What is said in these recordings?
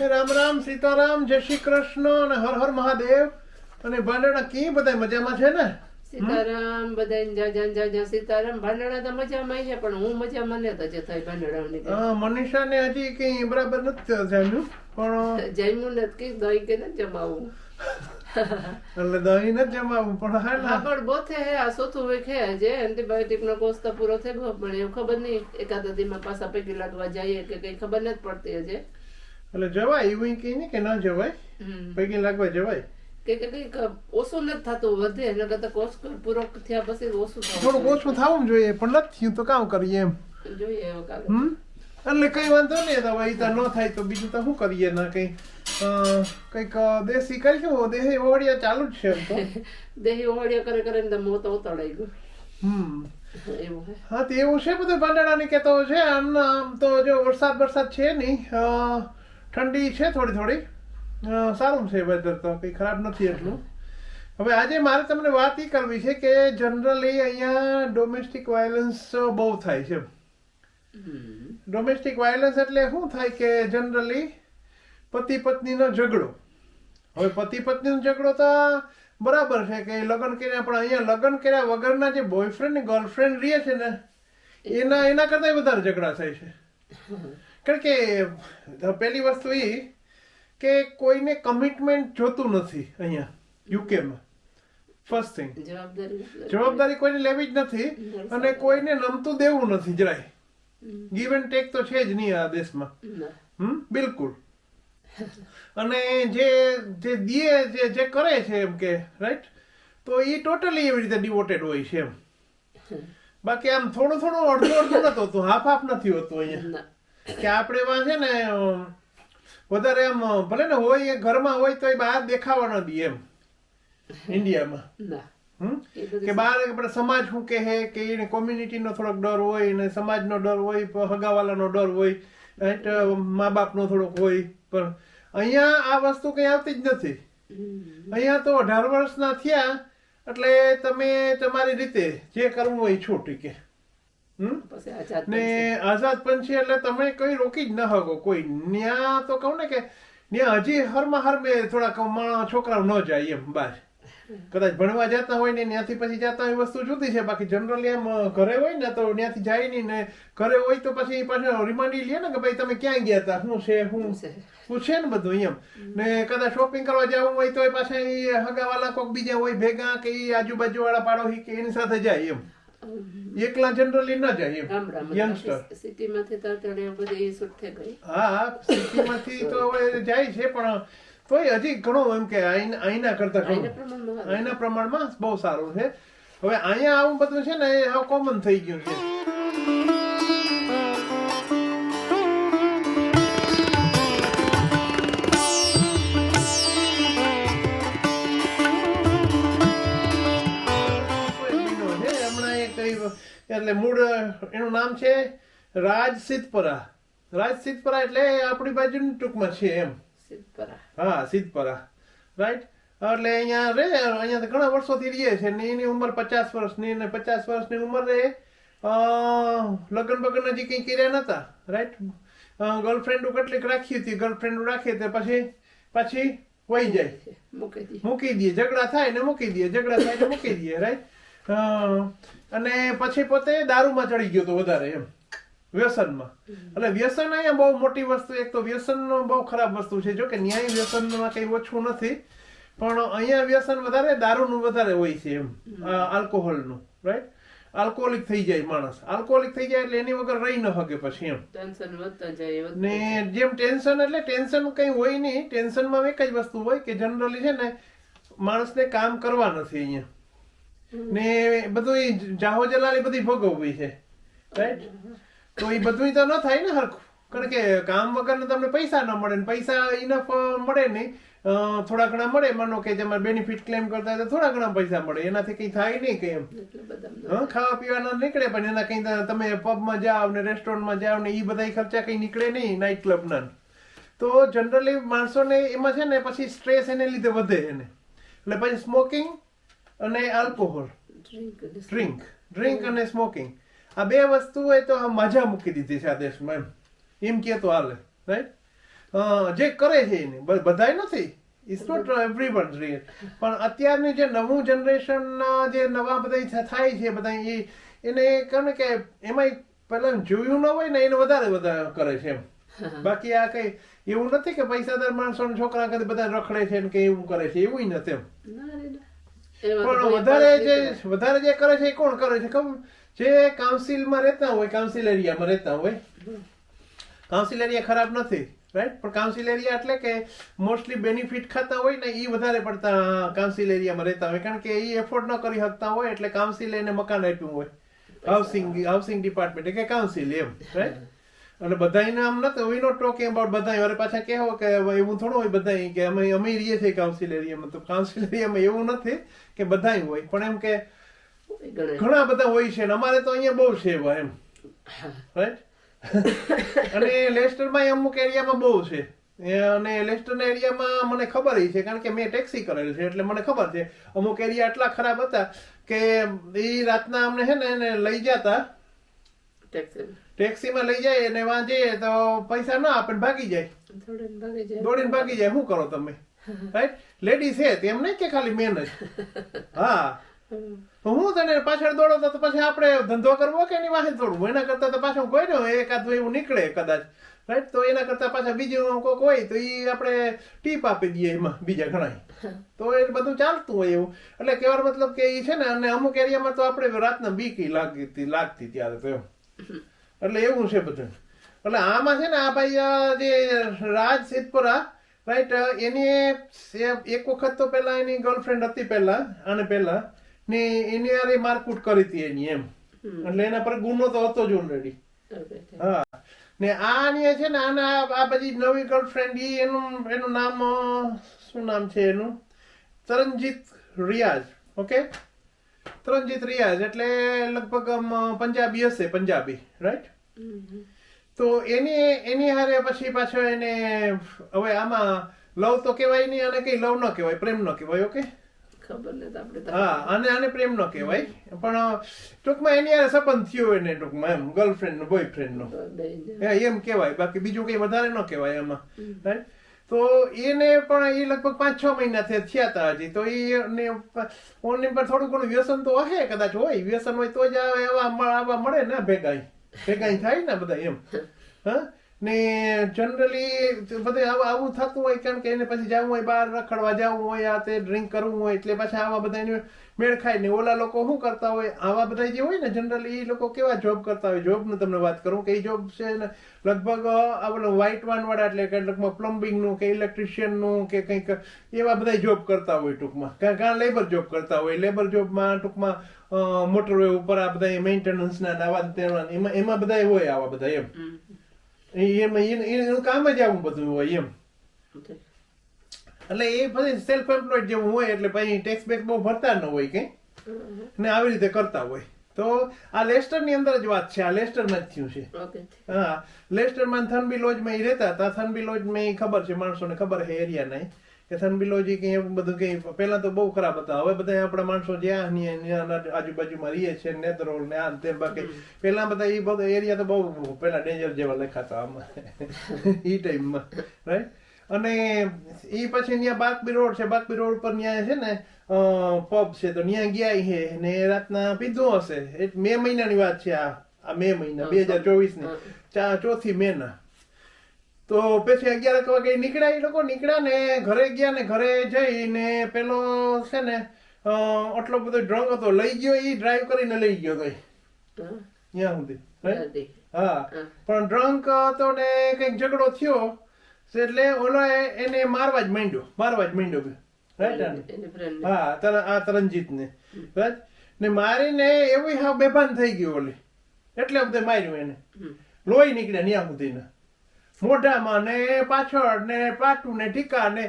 રામ રામ સીતારામ જય શ્રી કૃષ્ણ અને હર હર મહાદેવ. અને ભાંડણા કી બધા મજામાં છે ને? સીતારામ બધાને જા જા જા જા સીતારામ ભાંડણા તો મજામાં છે પણ હું મજામાં ને તો જે થાય ભાંડણાની અ, મનીષાને હજી કઈ બરાબર નથી જામ્યું પણ જમ્યું ને દહીં કે નથી જમાવું? એટલે દહીં ન જમાવું પણ હા ના. ને પણ બોથે હે આ સોથું વે ખે જે એન્ટીબાયોટિક નો કોર્સ તો પૂરો થઈ ગયો પણ એવું ખબર નહીં એકાદ દીમાં પાછા પૈકી લાગવા જઈએ કે કઈ ખબર નથી પડતી હજે. એટલે જવાય એવું કઈ નહીં કે ન જવાય. પૈકી લાગવા જવાય. કે કંઈક ઓછું નથી થતું વધે એટલે કરતા કોર્સ પૂરો થયા પછી ઓછું થોડું ઓછું થવું જોઈએ પણ નથી થયું તો કામ કરીએ એમ. જોઈએ એટલે કઈ વાંધો નહીં તો ભાઈ તો ન થાય તો બીજું તો શું કરીએ ના કઈ. કંઈક દેશી કરીશું દેહી ઓવડિયા ચાલુ જ છે એમ તો. દેહી ઓવડિયા કરે કરે ને તો મોં તો ઉતળાઈ ગયું. હમ. હા. તો એવું છે બધું પાંદડાની કેતો છે આમ આમ તો જો વરસાદ વરસાદ છે નહીં ઠંડી છે થોડી થોડી. સારું છે વેધર તો કંઈ ખરાબ નથી એટલું. હવે આજે મારે તમને વાત એ કરવી છે કે જનરલી અહીંયા ડોમેસ્ટિક વાયલન્સ બહુ થાય છે. ડોમેસ્ટિક વાયલન્સ એટલે શું થાય કે જનરલી પતિ પત્નીનો ઝઘડો. હવે પતિ પત્નીનો ઝઘડો તો બરાબર છે કે લગ્ન કર્યા પણ અહીંયા લગ્ન કર્યા વગરના જે બોયફ્રેન્ડ ને ગર્લફ્રેન્ડ રહે છે ને એના એના કરતાં વધારે ઝઘડા થાય છે. કારણ કે પહેલી વસ્તુ એ કે કોઈને કમિટમેન્ટ જોતું નથી અહીંયા યુકેમાં ફર્સ્ટ થિંગ જવાબદારી કોઈને લેવી જ નથી અને કોઈને નમતું દેવું નથી જરાય. ગીવ એન્ડ ટેક તો છે જ નહીં આ દેશમાં. હમ બિલકુલ. અને જે જે દીએ જે જે કરે છે એમ કે રાઈટ તો એ ટોટલી એવી રીતે ડિવોટેડ હોય છે એમ. બાકી આમ થોડું થોડું અડધું અડધું નથી હોતું હાફ હાફ નથી હોતું અહીંયા. કે આપણે એમાં છે ને વધારે એમ ભલે ને હોય એ ઘરમાં હોય તો એ બહાર દેખાવા ન. દે એમ ઇન્ડિયામાં કે બહાર આપણે સમાજ શું કહે કે એને કોમ્યુનિટીનો થોડોક ડર હોય ને સમાજનો ડર હોય હગાવાલાનો ડર હોય મા બાપનો થોડોક હોય પણ અહીંયા આ વસ્તુ કંઈ આવતી જ નથી. અહીંયા તો અઢાર વર્ષના થયા એટલે તમે તમારી રીતે જે કરવું હોય છૂટી કે. ને આઝાદ પંછી એટલે તમે કઈ રોકી જ ન હકો કોઈ. ન્યા તો કહું ને કે ન્યા હજી હરમાં હરમે થોડા માણસ છોકરાઓ ન જાય એમ બહાર કદાચ ભણવા જતા હોય ને ત્યાંથી પછી જતા હોય એ વસ્તુ જુદી છે. બાકી જનરલી એમ ઘરે હોય ને તો ત્યાંથી જાય નહીં ને ઘરે હોય તો પછી પાછું રિમાન્ડી લે ને કે ભાઈ તમે ક્યાં ગયા હતા શું છે? શું છે. શું છે ને બધું એમ. ને કદાચ શોપિંગ કરવા જવું હોય તો પાછા એ હગાવાલા કોઈક બીજા હોય ભેગા કે એ આજુબાજુ વાળા પાડોશી કે એની સાથે જાય એમ. એકલા જનરલી ન જાય યંગસ્ટર સિટીમાંથી તો અત્યારે બધી થઈ ગઈ. હા સિટીમાંથી તો હવે જાય છે પણ તોય હજી ઘણું એમ કે આઈના કરતા ઘણું. પ્રમાણમાં પ્રમાણમાં બહુ સારું છે. હવે અહીંયા આવું બધું છે ને એ હવે કોમન થઈ ગયું છે. એનું નામ છે રાજ સિદ્ધપરા. રાજ સિદ્ધપરા એટલે આપણી બાજુની ટૂંકમાં છે એમ. સિદ્ધપરા. હા સિદ્ધપરા. રાઈટ એટલે અહીંયા રે અહીંયા તો ઘણા વર્ષોથી રહીએ છે. ને એની ઉંમર પચાસ વર્ષની ને પચાસ વર્ષની ઉંમરે અ, લગ્ન બગન હજી કંઈ કર્યા નતા. રાઈટ ગર્લફ્રેન્ડ કેટલીક રાખી હતી. ગર્લફ્રેન્ડ રાખી તો પછી પછી વહી જાય. મૂકી દી. મૂકી દઈએ ઝઘડા થાય ને મૂકી દઈએ ઝઘડા થાય ને મૂકી દઈએ રાઈટ અને પછી પોતે દારૂમાં ચડી ગયો તો વધારે એમ. વ્યસનમાં. એટલે વ્યસન અહીંયા બહુ મોટી વસ્તુ એક તો વ્યસનનો બહુ ખરાબ વસ્તુ છે. જો કે ન્યાય વ્યસનમાં કંઈ ઓછું નથી પણ અહીંયા વ્યસન વધારે દારૂનું વધારે હોય છે એમ. આલ્કોહોલનું રાઈટ આલ્કોહોલિક થઈ જાય માણસ. આલ્કોહોલિક થઈ જાય એટલે એની વગર રહી ન શકે પછી એમ. ટેન્શન વધતા જાય ને જેમ ટેન્શન એટલે ટેન્શન કંઈ હોય નહીં. ટેન્શનમાં એક જ વસ્તુ હોય કે જનરલી છે ને માણસને કામ કરવા નથી અહીંયા. ને બધું જાહો જલાલ એ બધી ભોગવવી છે. રાઈટ તો એ બધું તો ન થાય ને હરખું. કારણ કે કામ વગર તમને પૈસા ન મળે ને પૈસા ઇનફ મળે નહીં. થોડા ઘણા મળે માનો કે જેમાં બેનિફિટ ક્લેમ કરતા હોય તો થોડા ઘણા પૈસા મળે. એનાથી કંઈ થાય નહીં કે એમ. ખાવા પીવાના નીકળે પણ એના કઈ તમે પબમાં જાઓ ને રેસ્ટોરન્ટમાં જાઓ ને એ બધા ખર્ચા કઈ નીકળે નહીં નાઇટ ક્લબના તો જનરલી માણસોને એમાં છે ને પછી સ્ટ્રેસ એને લીધે વધે એને. એટલે પછી સ્મોકિંગ અને આલ્કોહોલ ડ્રિંક ડ્રિંક અને સ્મોકિંગ આ બે વસ્તુ એ તો આ મજા મૂકી દીધી છે આ દેશમાં એમ. એમ કે તો હાલે રાઈટ જે કરે છે એને. બધાય નથી. ઇટ્સ નોટ એવરીવન રીલ પણ અત્યારની જે નવું જનરેશનના જે નવા બધા થાય છે બધા એ એને કહે કે એમાં પહેલાં જોયું ન હોય ને એને વધારે બધા કરે છે એમ. બાકી આ કઈ એવું નથી કે પૈસાદાર માણસો છોકરા કદી બધા રખડે છે કે એવું કરે છે. એવું નથી એમ. પણ વધારે જે વધારે જે કરે છે એ કોણ કરે છે? ખબર? જે કાઉન્સિલમાં રહેતા હોય કાઉન્સિલ એરિયામાં રહેતા હોય. કાઉન્સિલ એરિયા ખરાબ નથી રાઈટ પણ કાઉન્સિલ એરિયા એટલે કે મોસ્ટલી બેનિફિટ ખાતા હોય ને એ વધારે પડતા કાઉન્સિલ એરિયામાં રહેતા હોય. કારણ કે એ એફોર્ડ ન કરી શકતા હોય એટલે કાઉન્સિલ એને મકાન આપ્યું હોય. હાઉસિંગ હાઉસિંગ ડિપાર્ટમેન્ટ કે કાઉન્સિલ એમ રાઈટ અને બધાયને આમ નથી વી નોટ ટોકિંગ અબાઉટ બધા અરે પાછા કહેવો કે એવું થોડું હોય બધા કે અમે અમે રહીએ છીએ કાઉન્સિલ એરિયામાં તો કાઉન્સિલ એરિયામાં એવું નથી કે બધાય હોય. પણ એમ કે ઘણા. બધા હોય છે અમારે તો અહીંયા બહુ છે એમ. રાઈટ અને લેસ્ટરમાં અમુક એરિયામાં બહુ છે. અને લેસ્ટરના એરિયામાં મને ખબર છે કારણ કે મેં ટેક્સી કરેલ છે એટલે મને ખબર છે. અમુક એરિયા એટલા ખરાબ હતા કે એ રાતના અમને છે ને એને લઈ જતા. ટેક્સીમાં લઈ જાય અને વાં જઈએ તો પૈસા ના આપે ભાગી જાય. દોડીને ભાગી જાય. શું કરો તમે? રાઈટ લેડી છે તેમ નહીં કે ખાલી મેન જ? હા. તો હું તને પાછળ દોડો તો પછી આપણે ધંધો કરવો કે એની વાહે દોડવું? એના કરતા તો પાછું કોઈ ને એકાદ એવું નીકળે કદાચ. રાઈટ તો એના કરતા પાછા બીજું કોઈક હોય તો એ આપણે ટીપ આપી દઈએ એમાં બીજા ઘણા તો એ બધું ચાલતું હોય એવું. એટલે કહેવાનો મતલબ કે એ છે ને અને અમુક એરિયામાં તો આપણે રાતના બીક લાગતી લાગતી ત્યારે તો એમ. એટલે એવું છે બધું. એટલે આમાં છે ને આ ભાઈ જે રાજ સિદ્ધપુરા રાઈટ એની એક વખત તો પેલા એની ગર્લફ્રેન્ડ હતી પેલા અને પેલા ને એની હારે મારકૂટ કરી હતી એની એમ. એટલે એના પર ગુનો તો હતો જ ઓલરેડી. હા. ને આ ને છે ને આના આ બધી નવી ગર્લફ્રેન્ડ ઈ એનું એનું નામ શું નામ છે એનું? તરણજીત રિયાઝ ઓકે તરણજીત રિયાઝ એટલે લગભગ પંજાબી હશે પંજાબી રાઈટ તો એની એની હારે પછી પાછો એને હવે આમાં લવ તો કહેવાય નહીં અને કઈ લવ ન કહેવાય પ્રેમ ન કહેવાય ઓકે ખબર નથી આપણે હા અને આને પ્રેમ ન કહેવાય. પણ ટૂંકમાં એની હારે સંબંધ થયો એને ટૂંકમાં એમ ગર્લફ્રેન્ડ નો બોયફ્રેન્ડ નો. એમ કહેવાય. બાકી બીજું કઈ વધારે ન કહેવાય એમાં right? તો એને પણ એ લગભગ પાંચ છ મહિના થયા હતા હજી. તો એ ને ઓની પર થોડું ઘણું વ્યસન તો હશે, કદાચ હોય. વ્યસન હોય તો જ એવા આવા મળે ને ભેગાઈ. ભેગાઈ થાય ને બધા એમ. હા? ને જનરલી બધે આવું આવું થતું હોય, કારણ કે એને પછી જવું હોય, બહાર રખડવા જવું હોય, આ તે ડ્રિંક કરવું હોય, એટલે પાછા આવા બધા એને મેળ ખાય ને ઓલા લોકો શું કરતા હોય? આવા બધા જે હોય ને જનરલી એ લોકો કેવા જોબ કરતા હોય? જોબનું તમને વાત કરું કે એ જોબ છે ને લગભગ આ પેલું વ્હાઇટ વાન વાળા એટલે કે લગભગ પ્લમ્બિંગનું કે ઇલેક્ટ્રિશિયનનું કે કંઈક એવા બધા જોબ કરતા હોય ટૂંકમાં. કારણ કાં લેબર જોબ કરતા હોય. લેબર જોબમાં ટૂંકમાં મોટરવે ઉપર આ બધા મેન્ટેનન્સ ના આવા તેવા એમાં એમાં બધા હોય આવા બધા એમ. એ એમ એનું કામ જ આવું બધું હોય એમ. એટલે એ પછી સેલ્ફ એમ્પ્લોયડ જેવું હોય એટલે પછી ટેક્સ બેક્સ બહુ ભરતા ન હોય કઈ. ને આવી રીતે કરતા હોય. તો આ લેસ્ટરની અંદર જ વાત છે આ લેસ્ટરમાં જ થયું છે. હા લેસ્ટરમાં થનબી લોજમાં એ રહેતા હતા થનબી લોજમાં એ ખબર છે માણસોને ખબર છે એરિયા નહીં કે થનબી લોજ કઈ બધું કઈ પહેલાં તો બહુ ખરાબ હતા. હવે બધા આપણા માણસો જ્યાં આજુબાજુમાં રહીએ છે નેત્રોલ ને આ તે બાકી. પહેલાં બધા એ બધો એરિયા તો બહુ પેલા ડેન્જર જેવા લખાતા આમાં. એ ટાઈમમાં રાઈટ અને એ પછી ત્યાં બાકબી રોડ છે બાકબી રોડ પર ત્યાં છે ને પબ છે તો ત્યાં ગયા છે ને રાતના પીધું હશે. એ મે મહિનાની વાત છે આ આ મે મહિના બે હજાર ચોવીસની ચા ચોથી મે ના તો પછી અગિયાર વાગે નીકળ્યા એ લોકો નીકળ્યા ને ઘરે ગયા ને ઘરે જઈને પેલો છે ને આટલો બધો ડ્રંક હતો લઈ ગયો એ ડ્રાઈવ કરીને લઈ ગયો તો ત્યાં સુધી. હા. હા. પણ ડ્રંક હતો ને કંઈક ઝઘડો થયો એટલે ઓલો એને મારવા જ માંડ્યો મારવા જ માંડ્યો રાઈટ હા તર આ તરણજીત ને રાઈટ ને મારીને એવું હા બેભાન થઈ ગયું ઓલી. એટલે બધે માર્યું એને. લોહી નીકળ્યા ન્યા સુધીના. મોઢામાં ને પાછળ ને પાટું ને ટીકા ને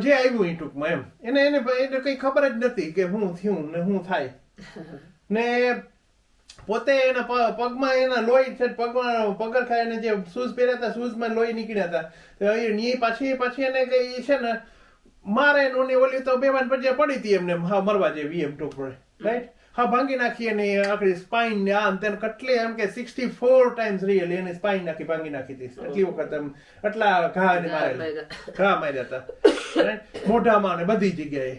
જે આવ્યું એ ટૂંકમાં એમ. એને એને એને કઈ ખબર જ નથી કે હું થયું ને હું થાય. ને પોતે એના પગમાં એના લોહી છે પગમાં પગરખા એને જે શૂઝ પહેર્યા હતા શૂઝમાં લોહી નીકળ્યા હતા. તો એ ની પાછી પાછી એને કઈ છે ને મારે નો ને ઓલી તો બેવાન પછી પડી હતી એમને હા મરવા જેવી એમ ટૂંકમાં રાઈટ હા ભાંગી નાખી અને આખી સ્પાઇન ને આમ તેને કેટલી એમ કે સિક્સટી ફોર ટાઈમ્સ રિયલ એને સ્પાઇન નાખી ભાંગી નાખી હતી. એટલી વખત એમ એટલા ઘા ને મારેલા. ઘા માર્યા હતા. મોઢામાં ને બધી જગ્યાએ.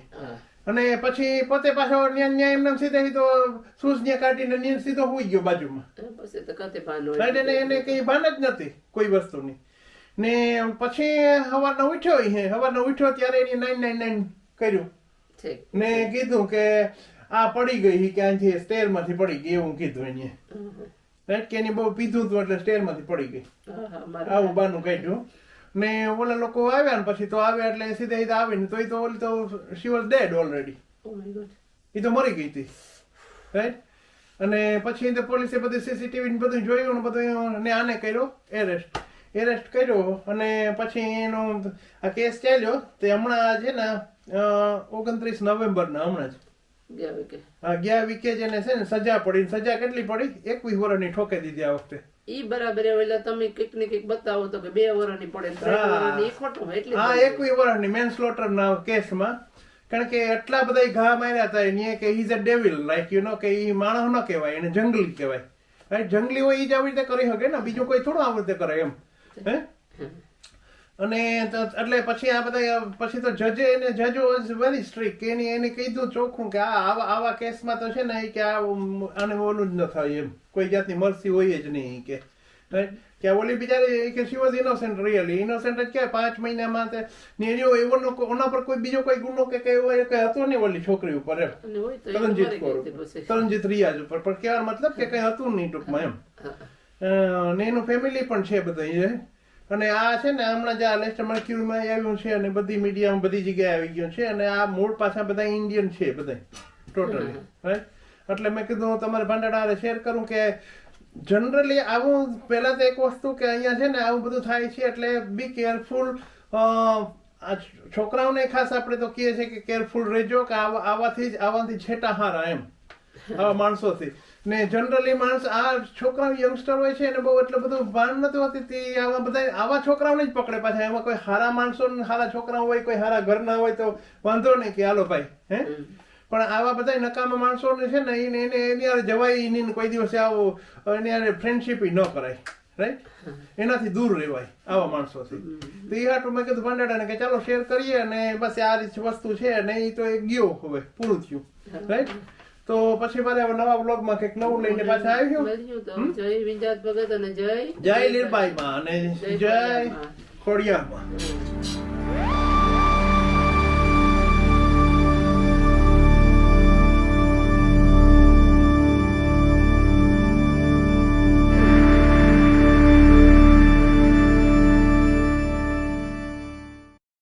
અને પછી પોતે પાછો ન્યા ન્યા એમને સીધે સીધો શૂઝ ને કાઢીને નિયમ સીધો હોઈ ગયો બાજુમાં? એને એને કઈ ભાન જ નથી કોઈ વસ્તુની. ને પછી સવારનો ઉઠ્યો હે સવારનો ઉઠ્યો ત્યારે એની નાઇન નાઇન નાઇન કર્યું ને કીધું કે આ પડી ગઈ ક્યાંથી સ્ટેરમાંથી પડી ગઈ એવું કીધું એને. રાઈટ કે એની બહુ પીધું હતું એટલે સ્ટેરમાંથી પડી ગઈ. આવું બાનું કાઢ્યું. ને ઓલા લોકો આવ્યા ને પછી તો આવ્યા એટલે સીધા સીધા આવીને તો એ તો ઓલી તો શી વોઝ ડેડ ઓલરેડી. એ તો મરી ગઈ હતી. રાઈટ અને પછી તો પોલીસે બધું સીસીટીવી બધું જોયું ને બધું ને આને કર્યો એરેસ્ટ એરેસ્ટ કર્યો અને પછી એનો આ કેસ ચાલ્યો તે હમણાં છે ને ઓગણત્રીસ નવેમ્બરના હમણાં જ. ગયા વીકે. જેને છે ને સજા પડી સજા કેટલી પડી? એકવીસ વર્ષની ઠોકે દીધી આ વખતે. ઈ બરાબર એટલે તમે કંઈક ને કંઈક બતાવો તો કે બે વર્ષની પડે ત્રણ. વર્ષની ખોટું એટલી હા જ એકવીસ મેન સ્લોટર ના કેસમાં. કારણ કે એટલા બધા ઘા માર્યા હતા એને કે is a devil like you know કે ઈ માણસ ન કહેવાય એને જંગલી કહેવાય. જંગલી હોય ઈ જ આવી રીતે કરી શકે ને બીજું કોઈ થોડું આવી રીતે કરે એમ. હે? અને એટલે પછી આ બધા પછી તો જજે એને જજો વોઝ વેરી સ્ટ્રિક્ટ એની એને કીધું ચોખ્ખું કે આ આવા આવા કેસમાં તો છે ને કે આ આને ઓલું જ ન થાય એમ. કોઈ જાતની મરસી હોય જ નહીં કે? કે ઓલી બિચારી કે she was innocent really innocent જ કે પાંચ મહિનામાં તે એનો એવો નો કો- પર કોઈ બીજો કોઈ ગુનો કે કઈ હોય કે હતો નહીં ઓલી છોકરી ઉપર એમ. તરણજીત કૌર. તરણજીત રિયાજ ઉપર. પણ કહેવાનો મતલબ કે કઈ હતું નહીં ટૂંકમાં એમ. ને એનું ફેમિલી પણ છે બધા. અને આ છે ને હમણાં જે લેસ્ટર મર્ક્યુરીમાં આવ્યું છે અને બધી મીડિયામાં બધી જગ્યાએ આવી ગયું છે અને આ મૂળ પાછા બધા ઇન્ડિયન છે બધા ટોટલી રાઈટ એટલે મેં કીધું તમારે ભાંડાડા શેર કરું કે જનરલી આવું પહેલાં તો એક વસ્તુ કે અહીંયા છે ને આવું બધું થાય છે એટલે બી કેરફુલ આ છોકરાઓને ખાસ આપણે તો કહીએ છીએ કે કેરફુલ રહેજો કે આવા- આવાથી જ આવાથી છેટા હારા એમ આવા માણસોથી. ને જનરલી માણસ આ છોકરાઓ યંગસ્ટર હોય છે એને બહુ એટલે બધું ભાન નથી હોતી તે આવા બધા આવા છોકરાઓને જ પકડે પાછા. એમાં કોઈ હારા માણસો સારા હારા છોકરાઓ હોય કોઈ સારા ઘરના હોય તો વાંધો નહીં કે હાલો ભાઈ હે? પણ આવા બધા નકામા માણસોને છે ને એને એને એની હારે જવાય એની કોઈ દિવસે આવો એની હારે ફ્રેન્ડશીપ ન કરાય રાઈટ એનાથી દૂર રહેવાય આવા માણસોથી. તો એ હાટું મેં કીધું ભંડાડાને કે ચાલો શેર કરીએ અને બસ આ રીત વસ્તુ છે ને એ તો એ ગયો હવે પૂરું થયું રાઈટ તો પછી મારે નવા બ્લોગમાં કંઈક નવું લઈને પાછા આવી મળ્યું જય વિંજાત ભગત અને જય જય લીરબાઈમાં અને જય હમ.